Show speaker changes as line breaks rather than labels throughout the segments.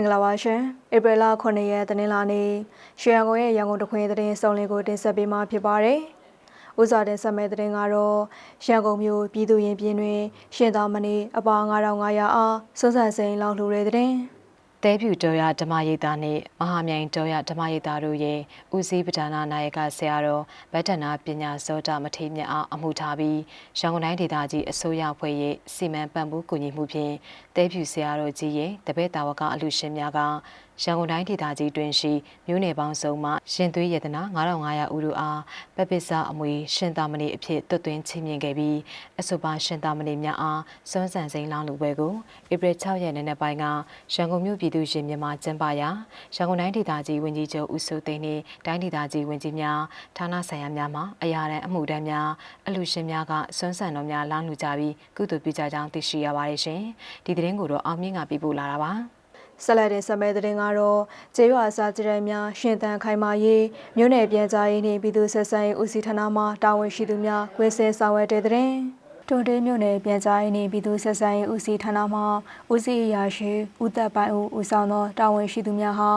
င်္ဂလာပါရှင်ဧပြီလ9ရက်တနင်္လာနေ့ရွှေရန်ကုန်ရဲ့ရန်ကုန်တခွင်သတင်းစုံလင်ကိုတင်ဆက်ပေးမှာဖြစ်ပါတယ်။ဥစားတင်ဆက်မဲ့သတင်းကတော့ရန်ကုန်မြို့ပြည်သူရင်ပြင်းတွင် ရှင်သာမဏေအပါ9500အားစွန်းဆန်စိန်လောက်လှူတဲ့သတင်း။
တဲဖြူတော်ရဓမ္မရိပ်သားနှင့်မဟာမြိုင်တော်ရဓမ္မရိပ်သားတို့ရဲ့ဦးစီးပဒနာနာယကဆရာတော်ဗတ္တနာပညာစောတမထေရမြတ်အားအမှုထားပြီးရန်ကုန်တိုင်းဒေသကြီးအစိုးရဖွဲ့ရဲ့စီမံပံ့ပိုးကူညီမှုဖြင့်တဲဖြူဆရာတော်ကြီးရဲ့တပည့်တာဝကအလူရှင်များက ရန်ကုန်တိုင်းဒေသကြီးတွင်ရှိမြို့နယ်ပေါင်းစုံမှရှင်သွေးရတနာ9500ဦးတို့အားပပစ္စအမွေရှင်သာမဏေအဖြစ်တွတ်သွင်းချင်းမြင်ခဲ့ပြီးအဆိုပါရှင်သာမဏေများအားစွမ်းစံစိန်လောင်းလူပွဲကိုဧပြီ6ရက်နေ့နေ့ပိုင်းကရန်ကုန်မြို့ပြည်သူ့ရှင်မြန်မာကျင်းပရာရန်ကုန်တိုင်းဒေသကြီးဝန်ကြီးချုပ်ဦးစိုးသိန်းနှင့်တိုင်းဒေသကြီးဝန်ကြီးများဌာနဆိုင်ရာများမှအရာတန်းအမှုတန်းများအလူရှင်များကစွမ်းစံတော်များလောင်းလူကြပြီးကုသိုလ်ပြုကြကြောင်းသိရှိရပါတယ်ရှင်ဒီသတင်းကိုတော့အောင်မြင့်ကပြပို့လာတာပါ
ဆက်လက်တင်ဆက်မဲ့တဲ့တင်ကတော့ကျေးရွာစားကြတဲ့များရှင်တန်ခိုင်မာရေးမြို့နယ်ပြန်ကြားရေးနှင့်ပြည်သူ့ဆက်ဆံရေးဦးစီးဌာနမှတာဝန်ရှိသူများဝင်းစင်ဆောင်ရွက်တဲ့တဲ့တွန်တေးမြို့နယ်ပြန်ကြားရေးနှင့်ပြည်သူ့ဆက်ဆံရေးဦးစီးဌာနမှဦးစီးအရာရှိဦးသက်ပိုင်ဦးဦးဆောင်သောတာဝန်ရှိသူများဟာ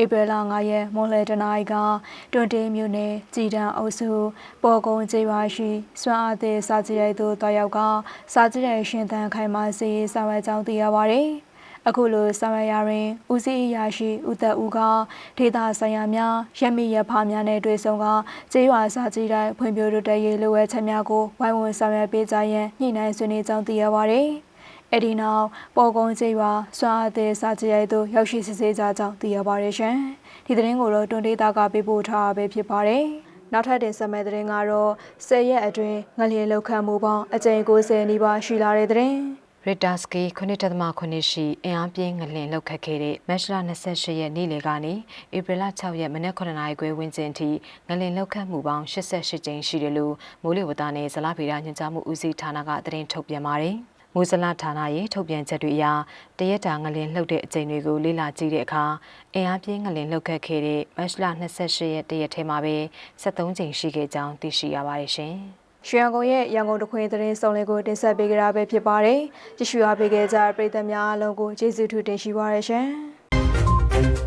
ဧပြီလ9ရက်မွန်လယ်တနာရီကတွန်တေးမြို့နယ်ကြည်တံအုပ်စုပေါ်ကုန်းကျေးရွာရှိစွမ်းအားသည့်စာကြည့်ရိုက်သို့တွားရောက်ကစာကြည့်ရိုက်ရှင်တန်ခိုင်မာစီရေးဆောင်ရွက်ကြောင်းသိရပါသည်။ အခုလိုဆောင်ရွက်ရာတွင်ဦးစီးအရာရှိဦးသက်ဦးကဒေသဆိုင်ရာများရမီရဖများနဲ့တွေ့ဆုံကကျေးရွာစာကြည့်တိုင်းဖွံ့ဖြိုးတိုးတက်ရေးလိုအပ်ချက်များကိုဝိုင်းဝန်းဆောင်ရွက်ပေးကြရန်ညှိနှိုင်းဆွေးနွေးကြောင်းသိရပါသည်။အဲ့ဒီနောက်ပေါ်ကုန်းကျေးရွာစွမ်းအသည်စာကြည့်ရိုက်သို့ရောက်ရှိစစ်ဆေးကြကြောင်းသိရပါရရှင်။ဒီသတင်းကိုတော့တွန်ဒေတာကပေးပို့ထားတာပဲဖြစ်ပါတယ်။နောက်ထပ်တင်ဆက်မဲ့သတင်းကတော့၁၀ရက်အတွင်းငလျင်လောက်ခံမှုပေါင်းအကြိမ်90နီးပါးရှိလာတဲ့သတင်း။
ရစ်တာစကီ9.9ရှိအင်အားပြင်းငလင်လောက်ခတ်ခဲ့တဲ့မက်ရှလာ28ရက်နေ့လယ်ကနေဧပြီလ6ရက်မနက်9နာရီခွဲဝန်းကျင်ထိငလင်လောက်ခတ်မှုပေါင်း88ကြိမ်ရှိတယ်လို့မိုးလေဝသနဲ့ဇလဗေဒညွှန်ကြားမှုဦးစီးဌာနကသတင်းထုတ်ပြန်ပါတယ်။မူဇလဌာနရဲ့ထုတ်ပြန်ချက်တွေအရတရက်တာငလင်လှုပ်တဲ့အကြိမ်တွေကိုလေ့လာကြည့်တဲ့အခါအင်အားပြင်းငလင်လှုပ်ခတ်ခဲ့တဲ့မက်ရှလာ28ရက်တရက်ထဲမှာပဲ73ကြိမ်ရှိခဲ့ကြောင်းသိရှိရပါတယ်ရှင်။
ရွှေရန်ကုန်ရဲ့ရန်ကုန်တခွင်သတင်းစုံလင်ကိုတင်ဆက်ပေးကြတာပဲဖြစ်ပါတယ်။ကြည့်ရှုအားပေးကြတဲ့ပရိသတ်များအားလုံးကိုကျေးဇူးထူးတင်ရှိပါရရှင်။